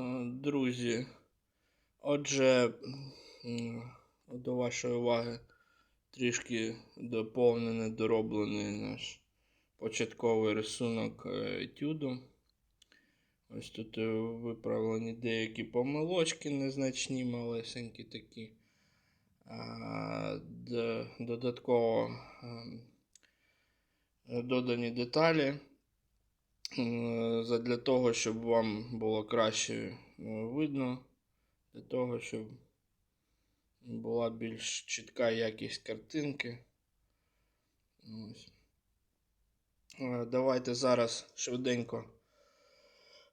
Е, Друзі, отже, до вашої уваги трішки доповнений, дороблений наш початковий рисунок е, етюду. Ось тут е, виправлені деякі помилочки незначні, малесенькі такі. Додатково ем, додані деталі. Е, Задля того, щоб вам було краще е, видно, для того, щоб була більш чітка якість картинки. Е, Давайте зараз швиденько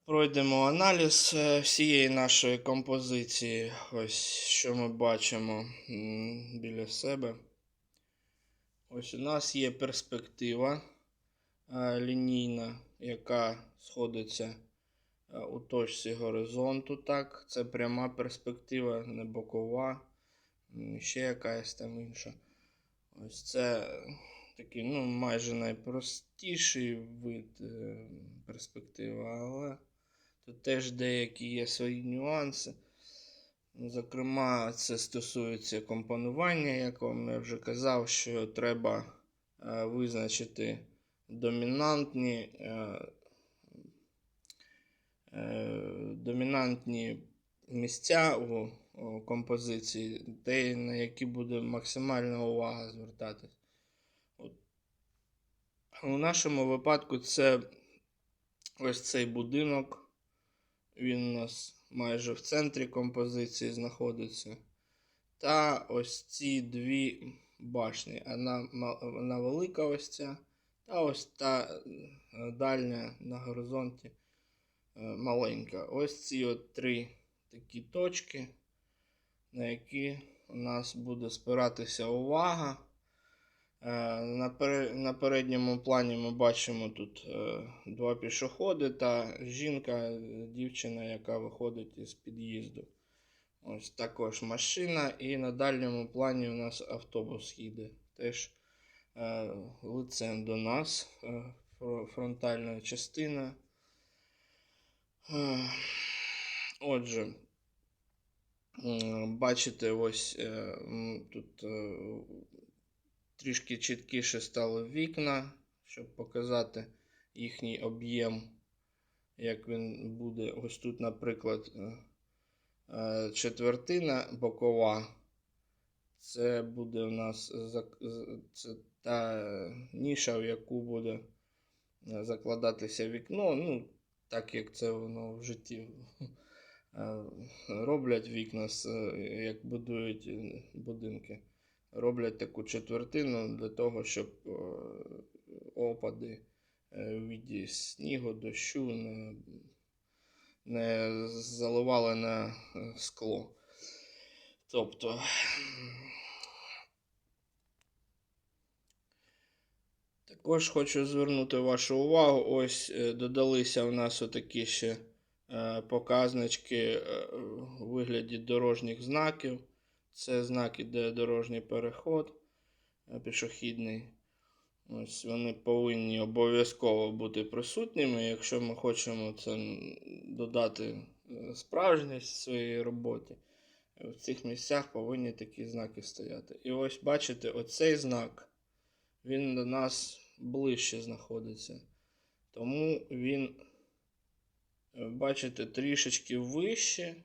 пройдемо аналіз всієї нашої композиції. Ось що ми бачимо біля себе. Ось у нас є перспектива лінійна, яка сходиться е, у точці горизонту. Так, це пряма перспектива, не бокова, ще якась там інша. Ось це такий, ну, майже найпростіший вид е, перспективи, але тут теж деякі є свої нюанси. Зокрема, це стосується компонування, як вам я вже казав, що треба е, визначити домінантні, е, е, домінантні місця у, композиції, те, на які буде максимальна увага звертатись. У нашому випадку це ось цей будинок. Він у нас майже в центрі композиції знаходиться. Та ось ці дві башні. Вона велика ось ця, та ось та е, дальня на горизонті е, маленька. Ось ці от три такі точки, на які у нас буде спиратися увага. Е, На, передньому плані ми бачимо тут два пішоходи та жінка, дівчина, яка виходить із під'їзду. Ось також машина, і на дальньому плані у нас автобус їде. Теж лицем до нас, е, фронтальна частина. Е, Отже, бачите, ось е, тут е, трішки чіткіше стали вікна, щоб показати їхній об'єм, як він буде. Ось тут, наприклад, е, е, четвертина бокова. Це буде у нас це та ніша, в яку буде е, закладатися вікно. Ну, так як це воно в житті е, роблять вікна, е, як будують будинки. Роблять таку четвертину для того, щоб опади в віді снігу, дощу не, не заливали на скло. Тобто. Також хочу звернути вашу увагу. Ось е, додалися у нас отакі ще е, показнички е, у вигляді дорожніх знаків. Це знаки, де дорожній переход е, пішохідний. Ось вони повинні обов'язково бути присутніми. Якщо ми хочемо це додати е, справжність своїй роботі, е, в цих місцях повинні такі знаки стояти. І ось бачите, оцей знак він до нас ближче знаходиться. Тому він, е, бачите, трішечки вище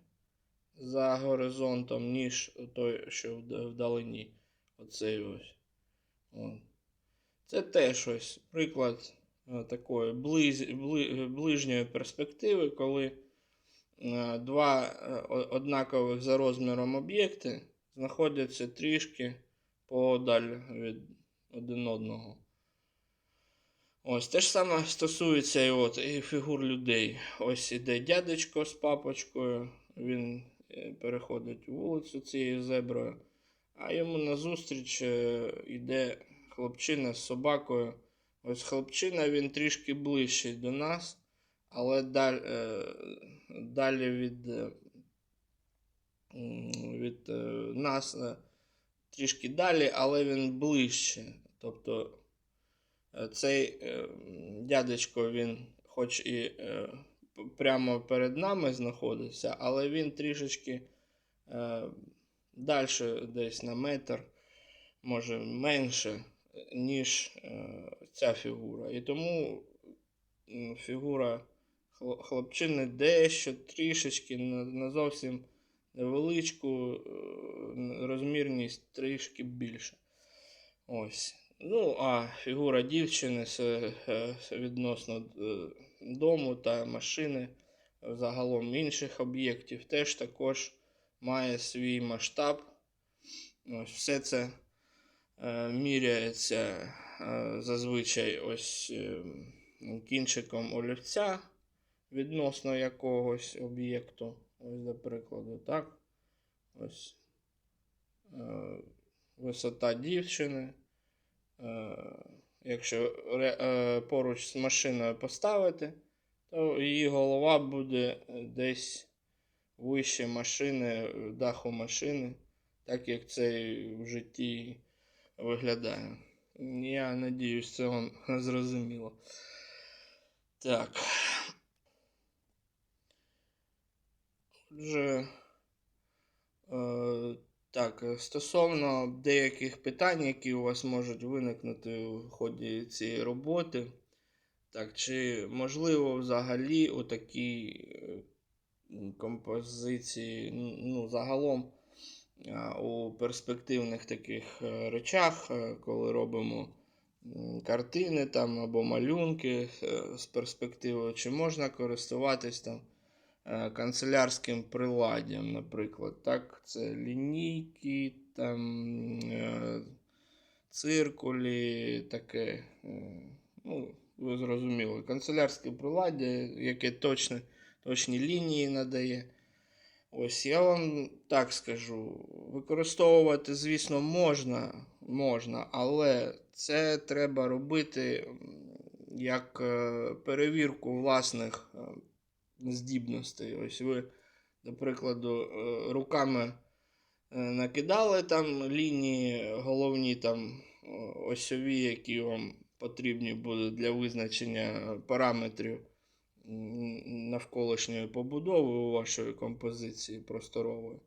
за горизонтом, ніж той, що вдалині. Оцей ось. Це теж ось приклад е, такої близ, бли, ближньої перспективи, коли е, два однакових за розміром об'єкти знаходяться трішки подаль від один одного. Ось те ж саме стосується і, от, і фігур людей. Ось іде дядечко з папочкою, він е, переходить вулицю цією зеброю, а йому назустріч е, йде хлопчина з собакою. Ось хлопчина він трішки ближчий до нас, але даль, е, далі від, е, від е, нас е, трішки далі, але він ближче. Тобто е, цей е, дядечко, він хоч і е, прямо перед нами знаходиться, але він трішечки далі, десь на метр, може менше, ніж ця фігура. І тому фігура хлопчини дещо трішечки на зовсім невеличку е, розмірність трішки більше. Ось. Ну, а фігура дівчини це е, відносно е, дому та машини, загалом інших об'єктів, теж також має свій масштаб. Ось все це міряється зазвичай ось кінчиком олівця відносно якогось об'єкту. Ось, до прикладу, так. Ось е, висота дівчини. Е, якщо е, поруч з машиною поставити, то її голова буде десь вище машини, даху машини, так як це в житті виглядає. Я надіюсь, це вам зрозуміло. Так. Отже, е, так, е, стосовно деяких питань, які у вас можуть виникнути в ході цієї роботи, так, чи можливо взагалі у такій е, композиції, ну, загалом у перспективних таких е, речах, е, коли робимо картини там або малюнки е, з перспективою, чи можна користуватись там е, канцелярським приладдям, наприклад. Так, це лінійки, там е, циркулі, таке. е, Ну, ви зрозуміли, канцелярське приладдя, яке точне, точні лінії надає. Ось я вам так скажу. Використовувати, звісно, можна, можна, але це треба робити як е, перевірку власних е, здібностей. Ось ви, до прикладу, е, руками е, накидали там лінії головні там осьові, які вам потрібні будуть для визначення параметрів навколишньої побудови у вашої композиції просторової.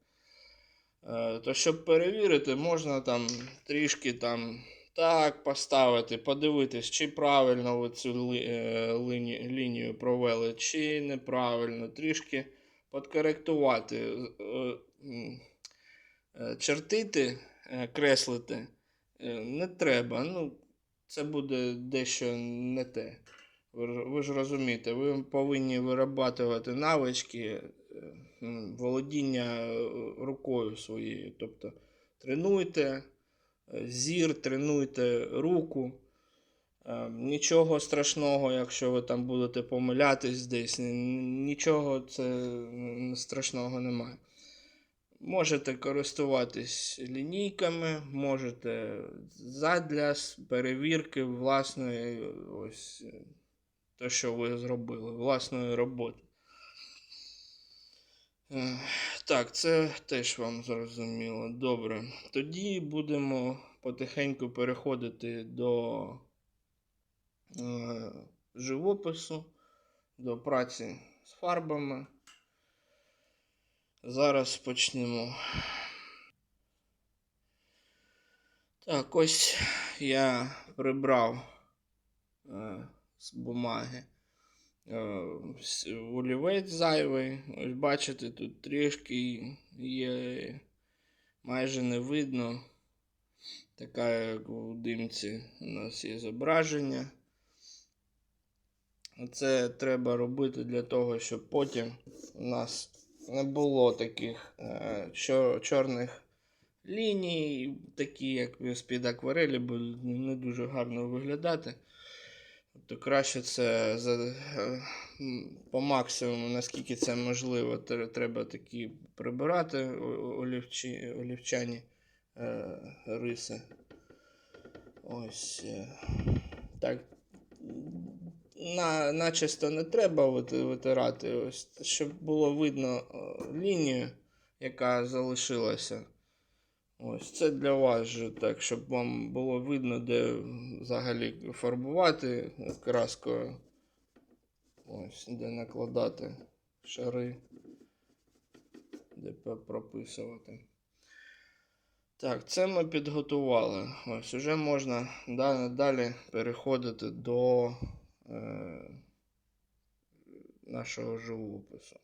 Е, То щоб перевірити, можна там трішки там так поставити, подивитись, чи правильно ви цю ли- е, лінію провели, чи неправильно, трішки подкоректувати, е, е, чертити, креслити не треба. Ну, це буде дещо не те. Ви, ж- розумієте, ви повинні вирабатувати навички володіння рукою своєю. Тобто тренуйте зір, тренуйте руку. Е, Нічого страшного, якщо ви там будете помилятись десь, нічого це страшного немає. Можете користуватись лінійками, можете задля перевірки власної, ось е, те, що ви зробили, власної роботи. Е, Так, це теж вам зрозуміло. Добре. Тоді будемо потихеньку переходити до е, живопису, до праці з фарбами. Зараз почнемо. Так, ось я прибрав е, з бумаги олівець зайвий. Ось бачите, тут трішки є, майже не видно. Така, як у димці, у нас є зображення. Це треба робити для того, щоб потім у нас не було таких е, чор- чорних ліній, такі, як з-під акварелі, будуть не дуже гарно виглядати. Тобто краще це за, е, по максимуму, наскільки це можливо, треба такі прибирати олівчі, олівчані е, риси. Ось. е, Так. На, начисто не треба витирати, ось, щоб було видно е, лінію, яка залишилася. Ось це для вас же так, щоб вам було видно, де взагалі фарбувати краскою. Ось, де накладати шари, де прописувати. Так, це ми підготували. Ось уже можна далі, переходити до е, нашого живопису.